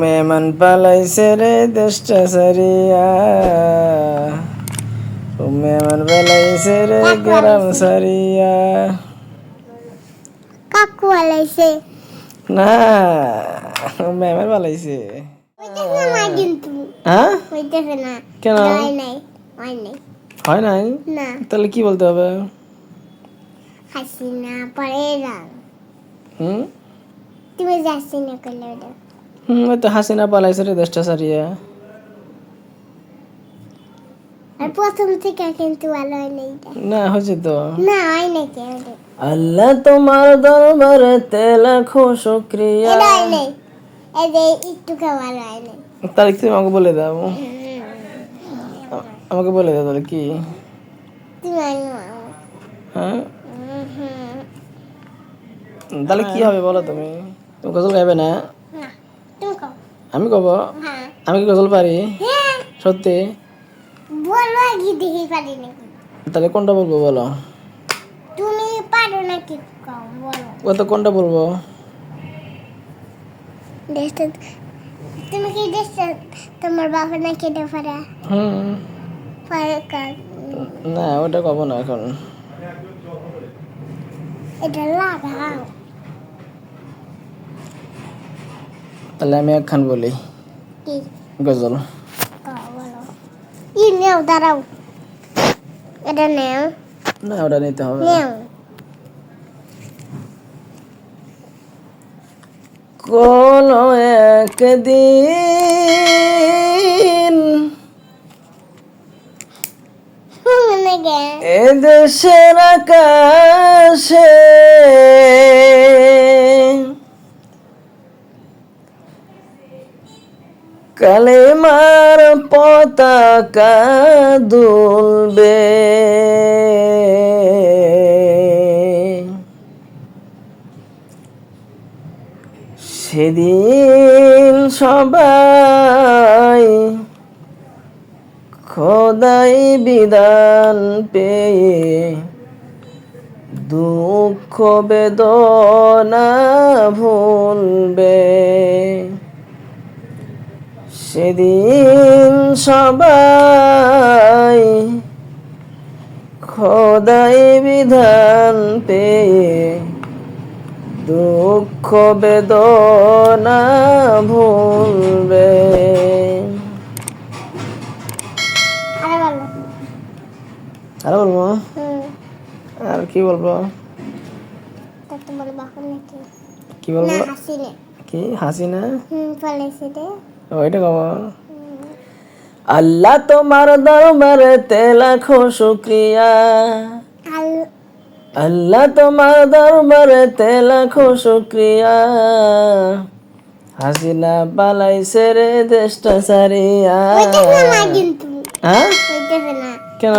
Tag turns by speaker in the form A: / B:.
A: মেহমান পালাইছে রে দেশটা সারিয়া ও মেহমান পালাইছে রে গ্রাম সারিয়া
B: কাকু আলাইছে।
A: না ও মেহমান পালাইছে। হ্যাঁ? কেন?
B: হয় নাই নাই।
A: নাই?
B: না।
A: তাহলে কি বলতে হবে?
B: হাসিনা পরে
A: হুম?
B: তুমি যাচ্ছি না করলে
A: তো হাসিনা পালাইছে রে দেশটা সারিয়া
B: আর প্রথম থেকে কিন্তু ভালো
A: না হয়েছে তো।
B: না হয়
A: আল্লাহ তোমার দরবারে
B: এই যে একটু ভালো
A: তুমি আমাকে বলে দাও। আমাকে বলে দাও তাহলে কি? হ্যাঁ তাহলে কি হবে বলো তুমি? তুমি গজল গাইবে না? আমি কব
B: হ্যাঁ।
A: আমি কি গজল পারি?
B: হ্যাঁ।
A: সত্যি?
B: বলো আগে দেখি পারি নাকি?
A: তাহলে কোনটা বলব বলো?
B: তুমি পারো নাকি? কও বলো।
A: ও তো কোনটা বলব?
B: দেশটা তুমি কি দেশটা তোমার বাবা নাকি এটা পারা?
A: হুম।
B: পারে
A: না ওটা কব না এখন।
B: এটা লাগাও।
A: তাহলে আমি একখান বলি। গজল।
B: ই নেও দাঁড়াও। এটা নেও।
A: না ওটা নিতে হবে। কোন একদিন এ দেশের আকাশে কালেমার পতাকা দুলবে। সেদিন সবাই খোদাই বিধান পেয়ে দুঃখ বেদনা ভুলবে। সেদিন সবাই খোদাই বিধান পেয়ে দুঃখ বেদনা ভুলবে।
B: আর
A: বলব আর কি বলব? কি বলব? কি? হাসি না? ওইটা কব আল্লাহ তোমার দরবারে লাখো শুক্রিয়া। আল্লাহ তোমার দরবারে লাখো শুক্রিয়া। হাসিনা পালাইছে রে দেশটা সারিয়া
B: হইতেছে না কিন্তু।
A: হ্যাঁ? কেন?